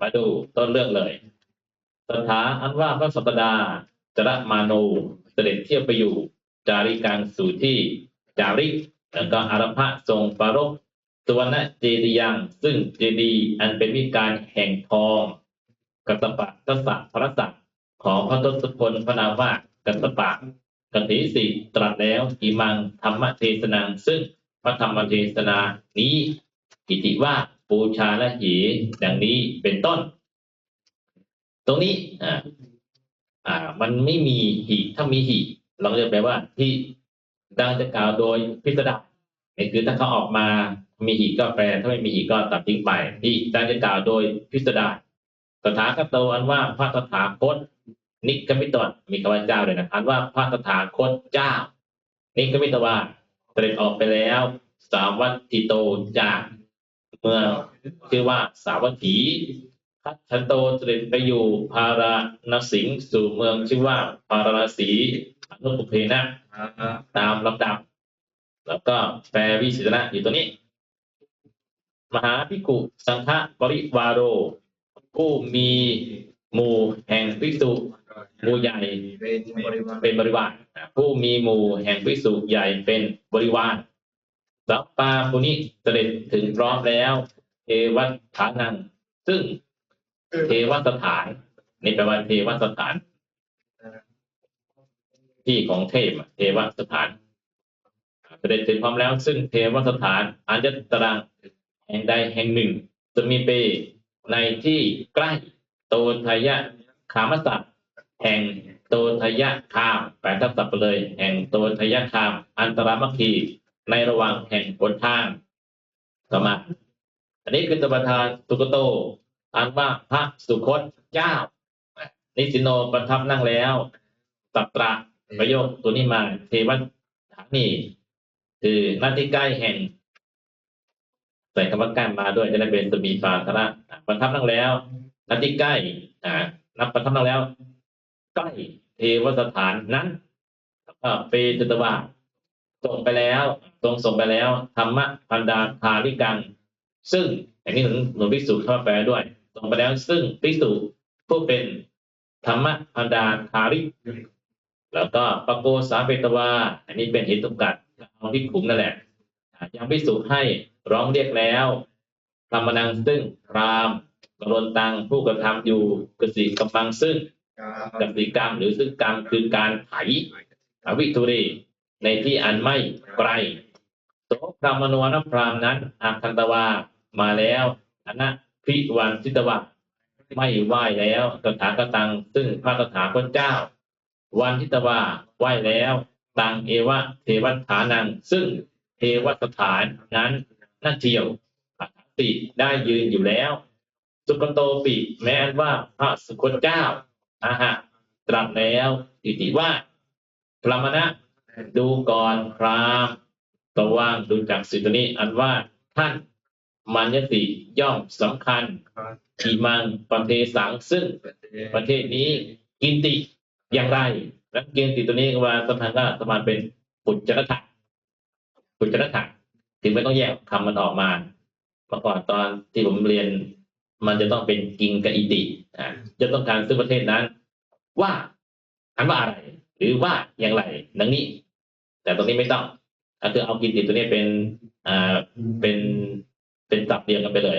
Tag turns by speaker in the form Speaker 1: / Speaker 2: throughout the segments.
Speaker 1: มาดูต้นเรื่องเลยสถานอันว่าพระสัปดาจระมาโนเสด็จเที่ยวไปอยู่ จาริกังสู่ที่จาริกแล้วก็อารพะทรงปรารภสวรรณเจดียัง ซึ่งเจดีย์อันเป็นวิการแห่งทองกัสปะกัสสะพระสักของพระทศพลพระนามว่ากัสสปะกัติสิตรัสแล้วอิมังธรรมเทศนังซึ่งพระธรรมเทศนานี้กิติว่า ปูชาและหีดังนี้เป็นต้น ตรงนี้อ่าอ่า มันไม่มีหีถ้ามีหีเราจะแปลว่าที่ดังจะกล่าวโดยพิสดารนี่คือถ้าเขาออกมามีหีก็แปลถ้าไม่มีหีก็ตัดทิ้งไปที่ดังจะกล่าวโดยพิสดารสถาคตโตอันว่าพระสถาคตนิกมิตวมีคำว่าเจ้าเลยนะอันว่าพระสถาคตเจ้า นิกมิตวาเสด็จออกไปแล้ว สาวัตติโตจาก เมืองชื่อว่าสาวัตถีพัชโตเสด็จไปอยู่พาราณสิงห์สู่เมืองชื่อว่าพาราณสีอนุปเพนะตามลำดับ แล้วก็แปลวิสิตนะอยู่ตัวนี้ มหาภิกขุสังฆปริวาโร ผู้มีหมู่แห่งภิกษุหมู่ใหญ่
Speaker 2: เป็นบริวาร
Speaker 1: ผู้มีหมู่แห่งภิกษุใหญ่เป็นบริวาร สัปปาปุนิเสด็จถึงพร้อมแล้วเทวฐานัง ซึ่งเทวสถานนี่แปลว่าเทวสถาน ที่ของเทพเทวสถานเสด็จถึงพร้อมแล้ว ซึ่งเทวสถานอันจะตรังแห่งใดแห่งหนึ่งจะมีเปในที่ใกล้โตทยะขามสัตแห่งโตทยะคามแปลทับศัพท์ไปเลย แห่งโตทยะคาม อันตรามัคคี ในระหว่างแห่งบนทางต่อมาอันนี้คือตบทานสุกโต อันว่าพระสุคตเจ้า นิสิโนประทับนั่งแล้วตัตระประโยคตัวนี้มาเทวฐานีคือหน้าที่ใกล้แห่งใส่คำว่าใกล้มาด้วยจะได้เป็นสมีปาธระประทับนั่งแล้วหน้าที่ใกล้อ่านับประทับนั่งแล้ว ใกล้เทวสถานนั้นก็เปตุตวา ส่งไปแล้วทรงส่งไปแล้วธรรมพันดาธาริกังซึ่งอย่างนี้หนุนหนุนพิสูจน์เข้ามาแปลด้วยส่งไปแล้วซึ่งพิสูจน์ผู้เป็นธรรมพันดาธาริกแล้วก็ปโกสาเปตวา อันนี้เป็นเหตุกัดเอาที่ขุมนั่นแหละอะยังพิสูจน์ให้ร้องเรียกแล้วธรรมนังซึ่งพรามกรนตังผู้กระทำอยู่กสิกำลังซึ่งกสิกรรมหรือซึ่งกรรมคือการไถอวิทุรี ในที่อันไม่ไกลโสพรามนวนพรามนั้นอาคันตวามาแล้วอนะพิวันสิตวะไม่ไหว้แล้วตถาคตัง ซึ่งพระตถาคตเจ้า วันทิตวาไหว้แล้วตังเอวะเทวฐานัง ซึ่งเทวสถานนั้นนั่นเทียวอัตติได้ยืนอยู่แล้ว สุกโตปิแม้นว่าพระสุคตเจ้าอาหะตรัสแล้วอิติว่าพระมณะ ดูก่อนพรามตว่างดูจากสิทธินี้อันว่าท่านมัญญติย่อมสำคัญทีมังประเทสังซึ่งประเทศนี้กินติอย่างไรแล้วกินติตัวนี้ก็ว่าสำคัญก็สมานเป็นปุจจรถะปุจจรถะถึงไม่ต้องแยกคำมันออกมาเมื่อก่อนตอนที่ผมเรียน มันจะต้องเป็นกิงกับอิติอ่าจะต้องการซึ่งประเทศนั้น ว่าอันว่าอะไร หรือว่าอย่างไรดังนี้ แต่ตรงนี้ไม่ต้องก็คือเอากินติดตัวนี้เป็นอ่าเป็นเป็นสับเดียวกันไปเลย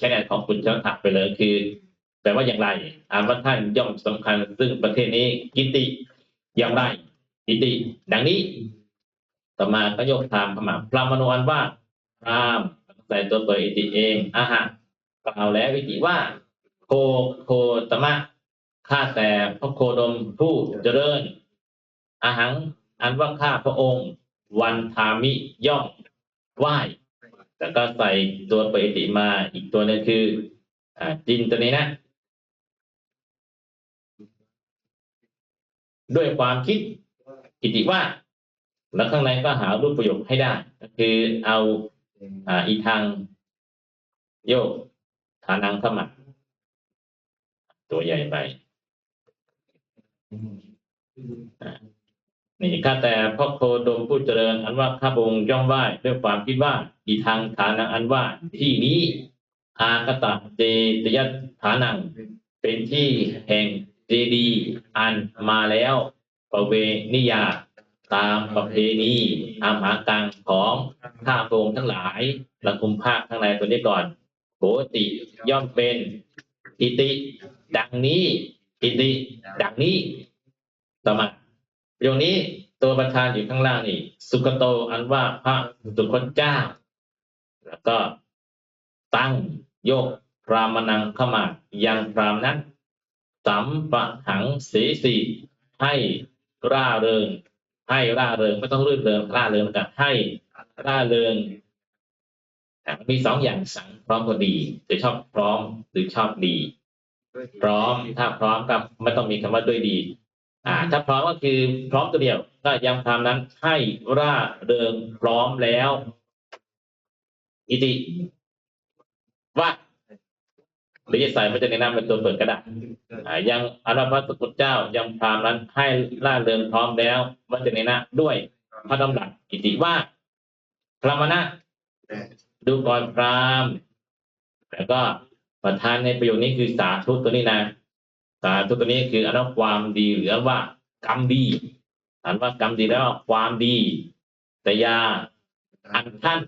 Speaker 1: ใช้งานของคุณชัถักไปเลยคือแปลว่าอย่างไรอ่านว่าท่านย่อมสำคัญซึ่งประเทศนี้กินติอย่างไรกินติ ดังนี้ ต่อมาก็ยกถามขมาพระมโนอันว่าพรามใส่ตัวเปิดอิติเองอาหารกล่าวแล้ววิธีว่า โคโคตมะข้าแต่พระโคดมผู้เจริญอาหัง อันว่าข้าพระองค์ วันทามิย่อมไหว้แล้วก็ใส่ตัวปฏิมาอีกตัวนึงคือ อ่าจินตัวนี้นะ ด้วยความคิดกิติว่า แล้วข้างในก็หารูปประโยคให้ได้ ก็คือเอาอ่าอีทางโยกฐานังขมัดตัวใหญ่ไป นี่ข้าแต่พ่อโคดมผู้เจริญ อันว่าข้าพงย่อมไหว้ด้วยความคิดว่าอีทางฐานังอันว่าที่นี้อากตะเจตยฐานัง เป็นที่แห่งเจดีอันมาแล้วประเวนิยาตามประเพณีตามหากังของข้าพงทั้งหลายลังคุมภาคข้างในตัวนี้ก่อนโหติย่อมเป็นอิติ ดังนี้อิติ ดังนี้ต่อมา ประโยคนี้ตัวประธานอยู่ข้างล่างนี่สุกโตอันว่าพระสุคตเจ้า แล้วก็ตั้งโยกพรามนังเข้ามายังพรามนั้นสัมปะหังเสสีให้ร่าเริง ให้ร่าเริงไม่ต้องรื่นเริงร่าเริงกับให้ร่าเริงอะมีสองอย่างสังพร้อมก็ดีหรือชอบพร้อมหรือชอบดี พร้อมถ้าพร้อมก็ไม่ต้องมีคำว่าด้วยดี อ่า ถ้าพร้อมก็คือพร้อมตัวเดียวก็ยังพรามนั้นให้ร่าเริงพร้อมแล้ว อิติว่าหรือจะใส่พระเจ้าในนามเป็นตัวเปิดก็ได้อ่ายังอาราพระสกุลเจ้ายังพรามนั้นให้ร่าเริงพร้อมแล้ววัจเนนะด้วยพระดำรัสอิติว่าพระมณะดูก่อนพรามแล้วก็ประธานในประโยคนี้คือสาธุตัวนี้นะ สาธุตัวนี้คืออันว่าความดีหรือว่ากรรมดีอันว่ากรรมดีแล้วความดีแต่ยาอันท่าน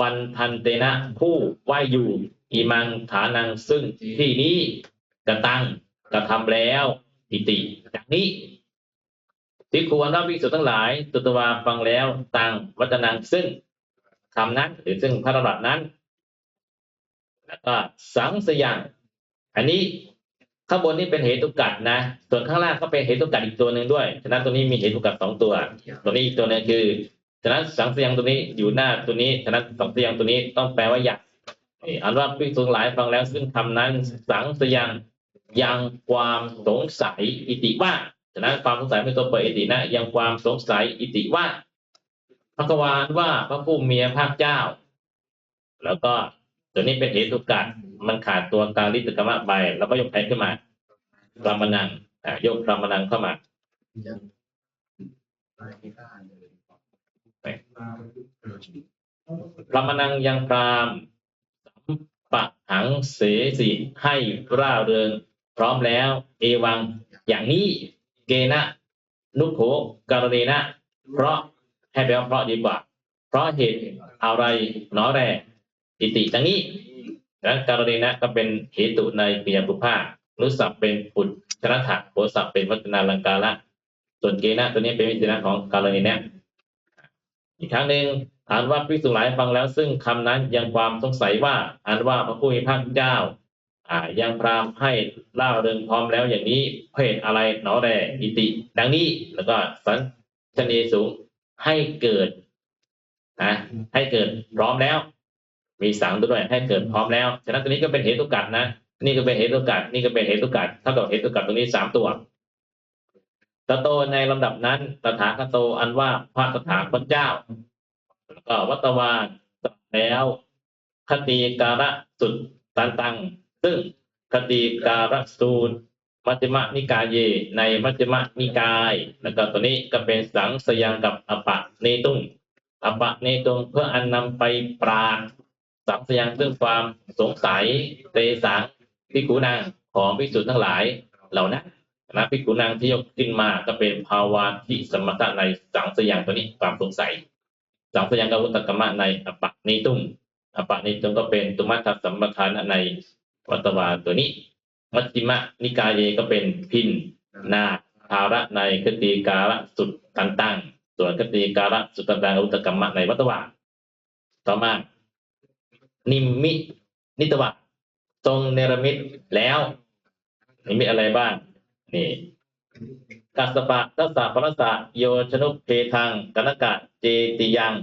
Speaker 1: วันทันเตนะผู้ไหวอยู่อีมังฐานังซึ่งที่นี้กระตังกระทำแล้วอิติจากนี้ที่ควรรับวิสุทธ์ทั้งหลายตุตวาฟังแล้วตังวัตนังซึ่งคำนั้น หรือซึ่งพระดำรัสนั้นแล้วก็สังสยังอันนี้ ข้างบนนี่เป็นเหตุกัดนะ ส่วนข้างล่างก็เป็นเหตุกัดอีกตัวหนึ่งด้วย ฉะนั้นตัวนี้มีเหตุกัดสองตัว ตัวนี้อีกตัวนึงคือฉะนั้นสังสยังตัวนี้อยู่หน้าตัวนี้ ฉะนั้นสังสยังตัวนี้ต้องแปลว่าอยากอันว่าพิสูจน์หลายฟังแล้วซึ่งคำนั้นสังสยังยังความสงสัยอิติว่า ฉะนั้นความสงสัยเป็นตัวเปิดอิตินะ ยังความสงสัยอิติว่าพระกวานว่าพระผู้มีพระเจ้า แล้วก็ ตัวนี้เป็นเหตุกัดมันขาดตัวกาลิตกรรมะไปแล้วก็ยกแทนขึ้นมาพรามนังอ่ายกพรามนังเข้ามาพระมนังยังพรามสัมปะหังเสสิให้ร่าเริงพร้อมแล้ว เอวังอย่างนี้เกณะนุโขการณีนะ เพราะให้แปลว่าเพราะดีกว่า เพราะเหตุอะไรหนอแร อิติดังนี้และการณีนะก็เป็นเหตุในปียบุพานุสัพเป็นปุจชนะถะโหสัพเป็นวัฒนาลังกาละส่วนเกณะตัวนี้เป็นวิจารณะของการณีนะอีกครั้งหนึ่งอ่านว่าพิสุหลายฟังแล้ว ซึ่งคำนั้นยังความสงสัยว่าอ่านว่าพระผู้มีพระเจ้าอ่ายังพรามให้เล่าเรื่องพร้อมแล้วอย่างนี้เพศอะไรหนอแดอิติ ดังนี้แล้วก็สันชนีสูงให้เกิดนะให้เกิดพร้อมแล้ว มีสังด้วยให้เกิดพร้อมแล้ว ฉะนั้นตัวนี้ก็เป็นเหตุกัดนะ นี่ก็เป็นเหตุกัดนี่ก็เป็นเหตุกัดเท่ากับเหตุกัดตรงนี้สามตัวตโตในลำดับนั้นตถาคตโตอันว่าพระตถาคตเจ้าแล้วก็วัตวาตรัสแล้วคติการะสุดตันตัง ซึ่งคติการะสูตรมัจจมนิกายเย ในมัจจมนิกาย แล้วก็ตัวนี้ก็เป็นสังสยังกับอปะเนตุงอปะเนตุงเพื่ออันนำไปปราบ สังสยังซึ่งความสงสัยเตสังพิกุนางของพิสุทธ์ทั้งหลายเหล่านั้นนะพิกุนางที่ยกขึ้นมาก็เป็นภาวะที่สมถะในสังสยังตัวนี้ความสงสัย สังสยังกวุตกรรมะในอปะนิตุงอปะนิตุงก็เป็นตุมัตถสัมปทานในวัตวาตัวนี้ มัชฌิมะนิกายเยก็เป็นพินนาภาระในคติการะสุดตันตังส่วนคติการะสุดตันตังอุตกรรมะในวัตวาต่อมา นิมมินิตวะทรงเนรมิตแล้วนิมิตอะไรบ้าง นี่กัสปะทัสสะปรัสสะโยชนุเพทังกนกะเจติยัง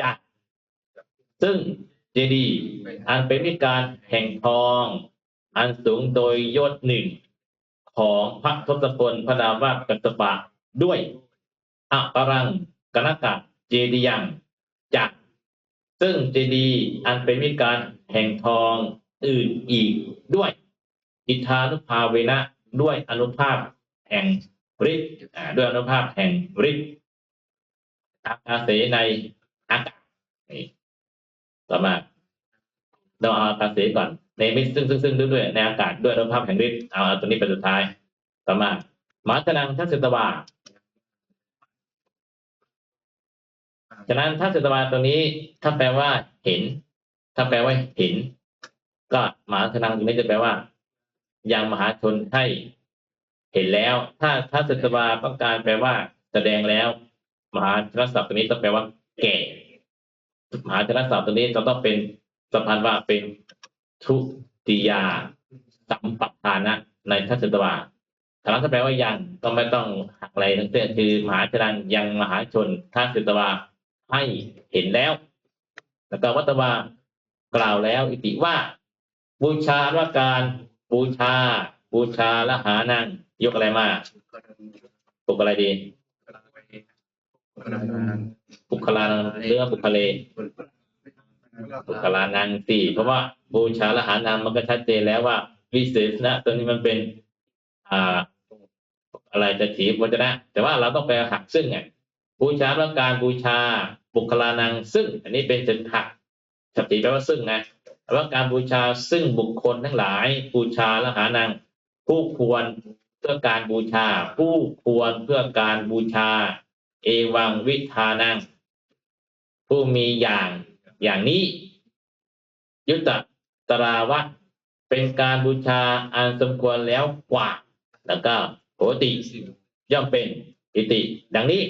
Speaker 1: จักซึ่งเจดีอันเป็นวิการแห่งทอง อันสูงโดยยศหนึ่งของพระทศพลพระนามว่ากัสสปะด้วยอัปรังกนกะเจดียังจัก ซึ่งเจดีย์อันเป็นวิการแห่งทองอื่นอีกด้วยอิทธานุภาเวนะด้วยอนุภาพแห่งฤทธิ์ด้วยอนุภาพแห่งฤทธิ์อาอาเสในอากาศนี่ต่อมาเราเอาอาศเสก่อนในมิตซึ่งซึ่งซึ่งด้วยในอากาศด้วยอนุภาพแห่งฤทธิ์เอาเอาตัวนี้เป็นสุดท้าย ต่อมามาตนังทัศตวา ฉะนั้นทัศตวาตัวนี้ถ้าแปลว่าเห็น ถ้าแปลว่าเห็น ก็มหาทนังตรงนี้จะแปลว่า ยังมหาชนให้เห็นแล้ว ถ้าทัศตวาต้องการแปลว่า แสดงแล้ว มหาชนศัพท์ตัวนี้ต้องแปลว่า แก่มหาชนศัพท์ตัวนี้จะต้องเป็นสัมพันธ์ว่าเป็นทุติยาสัมปทานะ ในทัศตวาถามถ้าแปลว่ายังก็ไม่ต้องหักอะไรทั้งสิ้นคือมหาชนังยังมหาชนทัศตวา ให้เห็นแล้วแล้วก็วัตวากล่าวแล้ว อิติว่า บูชาว่าการบูชา บูชาละหานังยกอะไรมาปลุกอะไรดีปุคลานังเรือปุคเลปุคลานังสี่เพราะว่าบูชาละหานังมันก็ชัดเจนแล้วว่า วิเศษนะตัวนี้มันเป็น อ่า อะไรจะถีบวัจนะ แต่ว่าเราต้องไปหักซึ่งไงบูชาว่าการบูชา บุคลานังซึ่ง อันนี้เป็นจะหักสติแปลว่าซึ่งนะแต่ว่าการบูชาซึ่งบุคคลทั้งหลาย บูชาและหานัง ผู้ควรเพื่อการบูชา ผู้ควรเพื่อการบูชา เอวังวิธานัง ผู้มีอย่างอย่างนี้ ยุตตราวะเป็นการบูชาอันสมควรแล้วกว่า แล้วก็โหติย่อมเป็นอิติ ดังนี้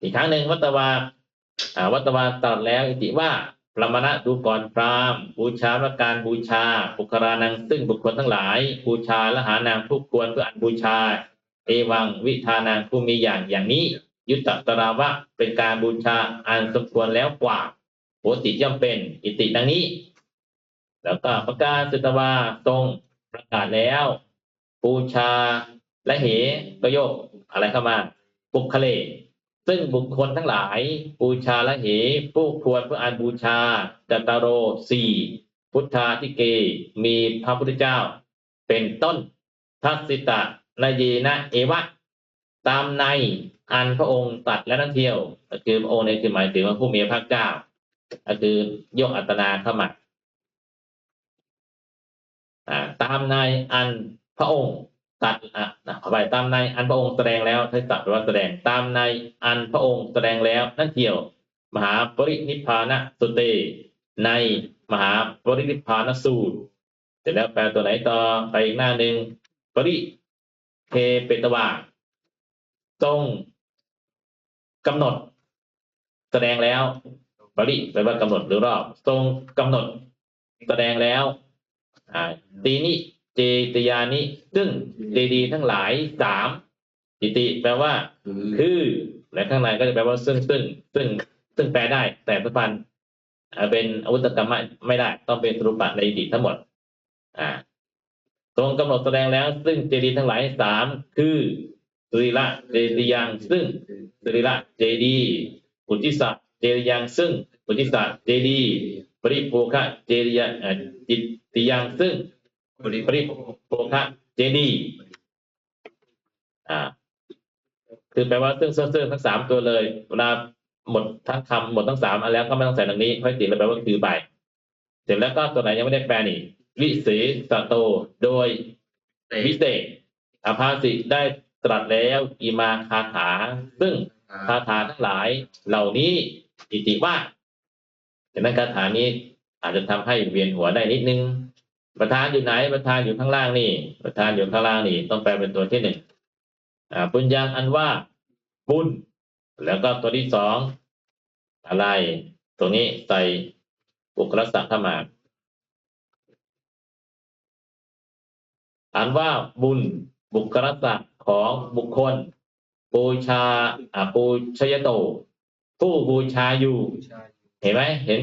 Speaker 1: อีกครั้งหนึ่งวัตวา วัตวาตรัสแล้วอิติว่าพระมณะดูก่อนพรามบูชาและการบูชาบุคลานังซึ่งบุคคลทั้งหลาย บูชาและหานางผู้ควรเพื่ออันบูชา เอวังวิธานางผู้มีอย่างอย่างนี้ ยุตตตราวะเป็นการบูชาอันสมควรแล้วกว่าโหติย่อมเป็น อิติดังนี้ แล้วก็ประกาศสุตวาทรงประกาศแล้ว บูชาและเหก็โยกอะไรเข้ามาบุคเล ซึ่งบุคคลทั้งหลายบูชาและเหผู้ควรเพื่ออันบูชาจัตตารโรสี่พุทธาธิเก มีพระพุทธเจ้า เป็นต้นทัสสิตะนายนะเอวะ ตามในอันพระองค์ตัดและนั่นเที่ยวก็คือพระองค์ในคือหมายถึงว่าผู้มีพระเจ้าก็คือยกอัตนาเข้ามาอ่าตามในอันพระองค์ ตัดอะนะขอไปตามในอันพระองค์แสดงแล้วใช้ตัดแปลว่าแสดงตามในอันพระองค์แสดงแล้วนั่นเที่ยว มหาปรินิพพานสุเต ในมหาปรินิพพานสูตรเสร็จแล้วแปลตัวไหนต่อไปอีกหน้าหนึ่งปริเทเปตวาทรงกำหนด แสดงแล้วปริแปลว่ากำหนดหรือรอบทรงกำหนด แสดงแล้วอ่าตีนิ เจตยานิ ซึ่งเจดีย์ทั้งหลายสามอิติ แปลว่า คือและข้างในก็จะแปลว่าซึ่งซึ่งซึ่งซึ่งแปลได้ แต่สุพรรณอ่าเป็นอาวุธกรรมะไม่ได้ ต้องเป็นสรุปะในอิติทั้งหมด อ่าทรงกำหนดแสดงแล้ว ซึ่งเจดีย์ทั้งหลายสามคือสรีระเจดียังซึ่งสรีระเจดีย์ปุจิสะเจดียังซึ่งปุจิสะเจดีย์ปริโภคะเจดียอ่าจิตติยังซึ่ง ปริปริโภคะเจดีย์อ่า คือแปลว่าซึ่งซึ่งซึ่งทั้งสามตัวเลยเวลาหมดทั้งคำหมดทั้งสามอันแล้วก็ไม่ต้องใส่ตรงนี้ค่อยติดแล้วแปลว่าคือไปเสร็จแล้วก็ตัวไหนยังไม่ได้แปลนี่วิเศษโตโดยวิเศษอภาสิได้ตรัสแล้วอีมาคาถา ซึ่งคาถาทั้งหลายเหล่านี้อิติว่าฉะนั้นคาถานี้อาจจะทำให้เวียนหัวได้นิดนึง ประธานอยู่ไหนประธานอยู่ข้างล่างนี่ ประธานอยู่ข้างล่างนี่ ต้องแปลเป็นตัวที่หนึ่งอ่าปุญญางอันว่า บุญ แล้วก็ตัวที่สองอะไรตัวนี้ใส่บุคลสัตว์เข้ามาอ่านว่าบุญบุคลศักดิ์ของบุคคล บูชาอ่าปูชยโต ผู้บูชาอยู่ เห็นไหมเห็น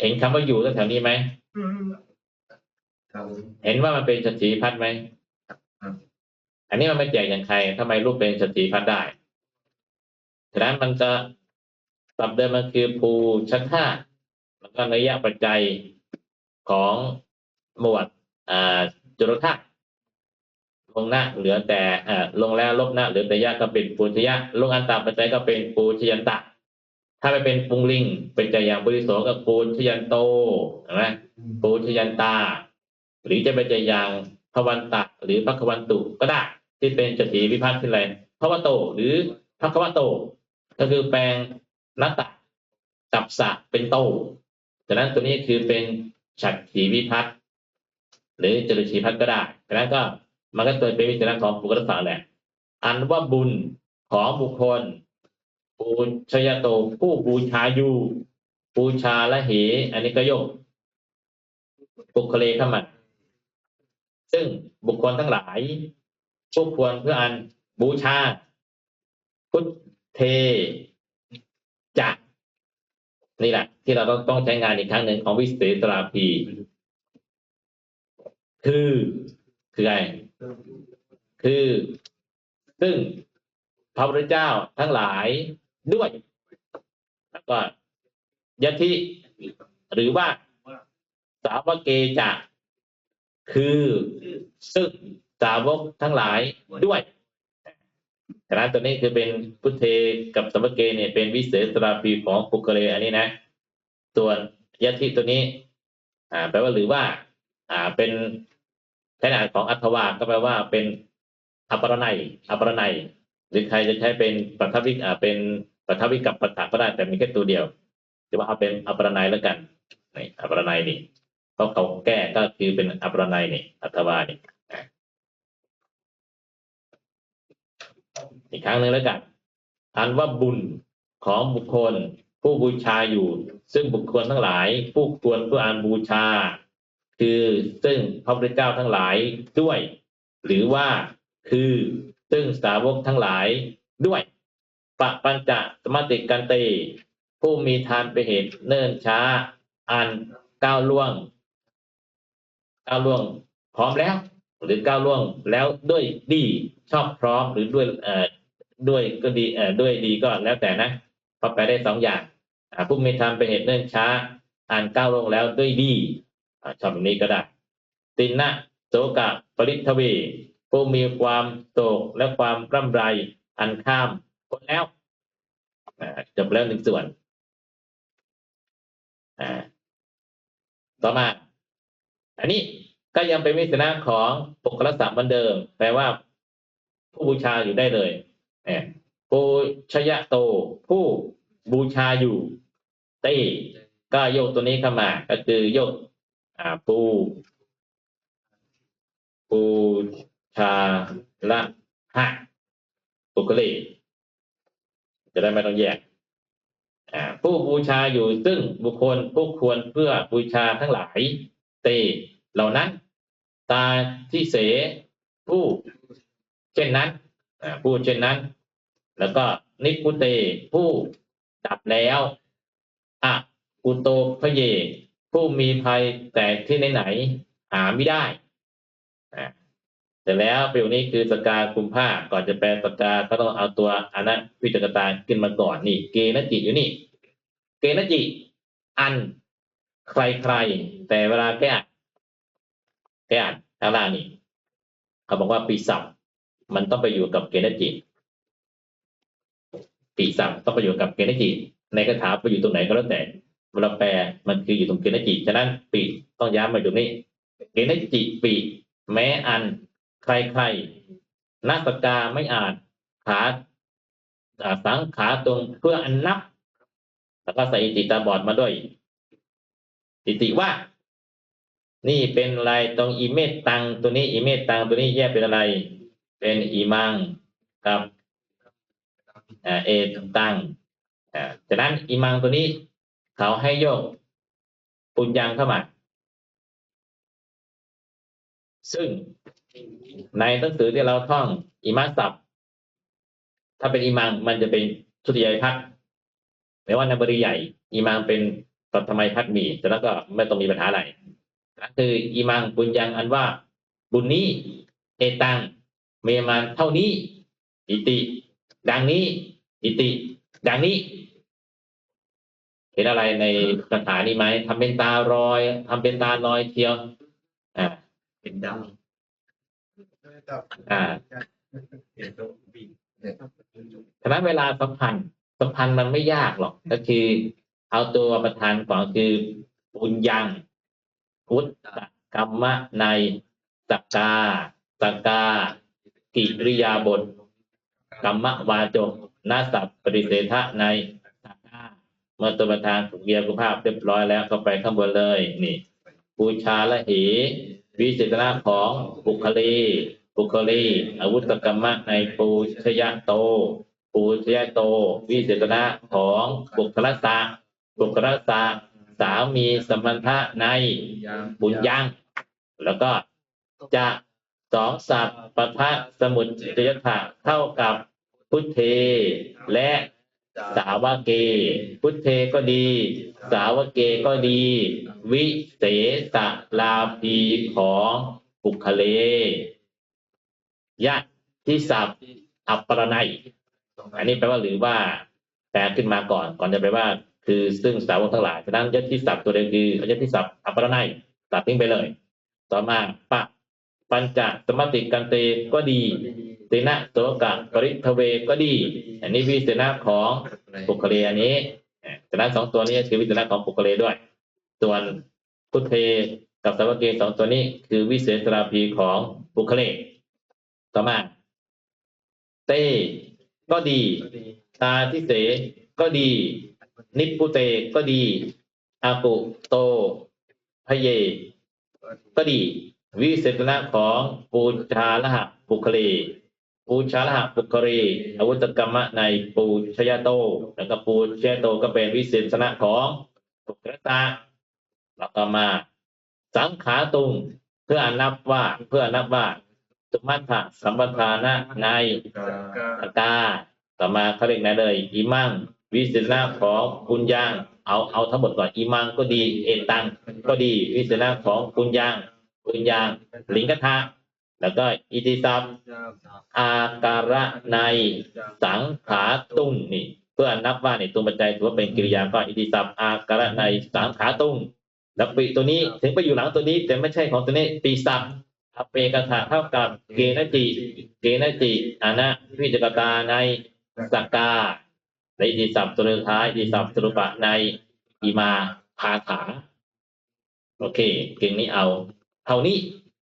Speaker 1: เห็นคำว่าอยู่แถวๆนี้ไหม
Speaker 2: ครับ
Speaker 1: เห็นว่ามันเป็นสตรีพัดไหมอันนี้มันไม่แจกอย่างใครทำไมรูปเป็นสตรีพัดได้ฉะนั้นมันจะตับเดิมมันคือภูชัดท่าแล้วก็นัยะปัจจัยของหมวดจุลทัศน์ลงหน้าเหลือแต่ลงแล้วลบหน้าเหลือแต่ยะก็เป็นปูชยะ ลงอันตาปัจจัยก็เป็นปูชยันตะ ถ้าไปเป็นปุงลิงเป็นใจอย่างบริโสกับปูชยันโตนไหมปูชยันตา หรือจะเป็นใจอย่างพวันตะหรือพักวันตุก็ได้ที่เป็นจตีวิพัฒน์ขึ้นอะไรพระวโต หรือพักวโต ก็คือแปลงนัตตะกับสะเป็นโตฉะนั้นตัวนี้คือเป็นฉัตรีวิพัฒน์หรือจริชีพัฒน์ก็ได้ฉะนั้นก็มันก็ตัวเป็นวิจารณ์ของบุคคลศักดิ์แหละ อันว่าบุญของบุคคลบูชยโตผู้บูชาอยู่บูชาและเห อันนี้ก็โยกบุคเลเข้ามา ซึ่งบุคคลทั้งหลายผู้ควรเพื่ออันบูชา พุทเทจะนี่แหละ ที่เราต้องต้องใช้งานอีกครั้งหนึ่งของวิเศตราภีคือคืออะไรคือ ซึ่งพระพุทธเจ้าทั้งหลายด้วยแล้วก็ยะทิหรือว่าสาวกเกจะ คือซึ่งสาวกทั้งหลายด้วยฉะนั้นตัวนี้คือเป็นพุทเทกับสาวกเกเนี่ยเป็นวิเศษตราภีของปุกเลอันนี้นะ ส่วนยะทิตัวนี้ อ่าแปลว่าหรือว่า อ่าเป็นขนาดของอัตวาก็แปลว่าเป็นอัปรนัยอัปรนัยหรือใครจะใช้เป็นปัทวิกอ่าเป็นปัทวิกับปัตตะก็ได้แต่มีแค่ตัวเดียวจะว่าเอาเป็นอัปรนัยแล้วกันนี่อัปรนัยนี่ ราะเขาแก้ก็คือเป็นอัปรนัยนี่อัตวานี่อีกครั้งหนึ่งแล้วกันอันว่าบุญของบุคคลผู้บูชาอยู่ ซึ่งบุคคลทั้งหลาย ผู้ควรเพื่ออานบูชา คือซึ่งพระพุทธเจ้าทั้งหลายด้วย หรือว่าคือซึ่งสาวกทั้งหลายด้วยปะปัญจะสมติกันเตผู้มีทานไปเหตุเนิ่นช้า อันก้าวล่วง ก้าวล่วงพร้อมแล้ว หรือก้าวล่วงแล้วด้วยดีชอบพร้อมหรือด้วยเอ่อด้วยก็ดีเอ่อด้วยดีก็แล้วแต่นะเพราะแปได้สองอย่างผู้มีทานไปเหตุเนิ่นช้า อ่านก้าวล่วงแล้วด้วยดีอชอบแบบนี้ก็ได้ตินนะโสกะปริทเวผู้มีความโศกและความร่ำไรอันข้ามพ้นแล้วจบแล้วหนึ่งส่วนต่อมา อันนี้ก็ยังเป็นวิสนะของปุคลสัมเหมือนเดิม แปลว่า ผู้บูชาอยู่ได้เลยเนี่ยปูชยะโต ผู้บูชาอยู่เต้ก็โยกตัวนี้เข้ามา ก็คือโยก อ่าปูปูชาละหะปุกเลจะได้ไม่ต้องแยกผู้บูชาอยู่ซึ่งบุคคลผู้ควรเพื่อบูชาทั้งหลายเต เหล่านั้น ตาที่เสผู้เช่นนั้นผู้เช่นนั้น แล้วก็นิพุเตผู้ดับแล้วอะกุโตพระเย ผู้มีภัยแต่ที่ไหนๆหนหาไม่ได้แต่แล้วประโยคนี้คือสกาคุมผ้าก่อนจะแปลสกาก็ต้องเอาตัวอนัวิจกตาขึ้นมาก่อนนี่ เกณจิอยู่นี่ เกณจิ อันใครใครแต่เวลาแก้ อ่านแก้อ่านข้างล่างนี่เขาบอกว่าปีศัพท์มันต้องไปอยู่กับเกณฑ์จิตปีศัพท์ต้องไปอยู่กับเกณฑ์จิตในคาถาไปอยู่ตรงไหนก็แล้วแต่เวลาแปลมันคืออยู่ตรงเกณฑ์จิตฉะนั้นปีต้องย้ำมาตรงนี้เกณฑ์จิตปีแม้อันใครๆนักสกาไม่อานขาสังขาตรงเพื่ออันนับ แล้วก็ใส่อิติตาบอดมาด้วยอิติว่า นี่เป็นอะไรตรงอีเมตตังตัวนี้อีเมตตังตัวนี้แยกเป็นอะไร เป็นอีมังกับเอตังจากนั้นอีมังตัวนี้เขาให้โยกปุญญังเข้ามาซึ่งในหนังสือที่เราท่องอิมัสสับถ้าเป็นอิมังมันจะเป็นชุติยายพัฒน์ไม่ว่าในบริใหญ่ อิมังเป็นปัทมัยพัฒน์มีแต่แล้วก็ไม่ต้องมีปัญหาอะไร นั่นคืออิมังบุญยังอันว่า บุญนี้เอตังเมมาเท่านี้ อิติ ดังนี้ อิติ ดังนี้ เห็นอะไรในคาถานี้ไหมทำเป็นตารอยทำเป็นตาลอยเทียว อ่า
Speaker 2: เป็นดาว
Speaker 1: อ่า
Speaker 2: เห็นตัวบี
Speaker 1: ฉะนั้นเวลาสัมพันธ์สัมพันธ์มันไม่ยากหรอก ก็คือ เอาตัวประธานก่อนคือปุญญัง พุทธกรรมะในสักกาสักกากิริยาบทกรรมวาจกนาสัพปริเสธะในสักกาเมื่อตัวประธานถูกเรียงสุภาพเรียบร้อยแล้วก็ไปข้างบนเลยนี่บูชาละเหวิเศษณะของบุคลีบุคลีอาวุธกรรมะในปูชยโต ปูชยโต วิเศษณะของบุคลสะบุคลสะ สามีสมพันธะในบุญยัง แล้วก็จะสองสัพปะทะสมุทจยถะเท่ากับพุทเทและสาวเก พุทเทก็ดี สาวเกก็ดี วิเศษลาภีของบุคเลยะที่สับอัปปรนัยอันนี้แปลว่าหรือว่าแปลขึ้นมาก่อนก่อนจะแปลว่า คือซึ่งสาวกทั้งหลายฉะนั้นยศที่สับตัวเดียวคือยศที่สับอัปปรนัยตัดทิ้งไปเลย ต่อมาปะปัญจสมติกันเตก็ดีเสนะโสกะปริทเวก็ดี อันนี้วิเศษณะของบุคเลอันนี้ฉะนั้นสองตัวนี้คือวิเศษณะของบุคเลด้วย ส่วนพุทเทกับสาวกเกสองตัวนี้คือวิเศษราภีของบุคเลต่อมาเต้ก็ดี ตาทิเสก็ดี นิพุเตก็ดีอากุโตพเย ก็ดี วิเศษณะของปูชาละหะบุคลีปูชาละหะบุคลีอาวุธกรรมะในปูชยโต แล้วก็ปูชยโตก็เป็นวิเศษณะของปุกรตาแล้วก็มา สังขาตุงเพื่อนับว่าเพื่อนับว่าสมัตถะสัมปทานะในตะกาต่อมาเขาเรียกนะเลยอีมัง วิเศษณะของปุญญาง เอาเอาทั้งหมดก่อนอีมังก็ดี เอตังก็ดี วิเศษณะของปุญญางปุญญางลิงกทะแล้วก็อิติสัพอาการะในสังขาตุ้งนี่ เพื่อนับว่าในตัวปัจจัยถือว่าเป็นกิริยาก็อิติสัพอาการะในสังขาตุ้งแล้วปีตัวนี้ถึงไปอยู่หลังตัวนี้ แต่ไม่ใช่ของตัวนี้ปีสัพอเปกถะเท่ากับเกณจิ เกณจิอานะวิจกตาในสักกา ในอิติสัพตัวสุดท้ายอิติสัพสรุปะในอิมาคาถา โอเค เก่งนี้เอา เท่านี้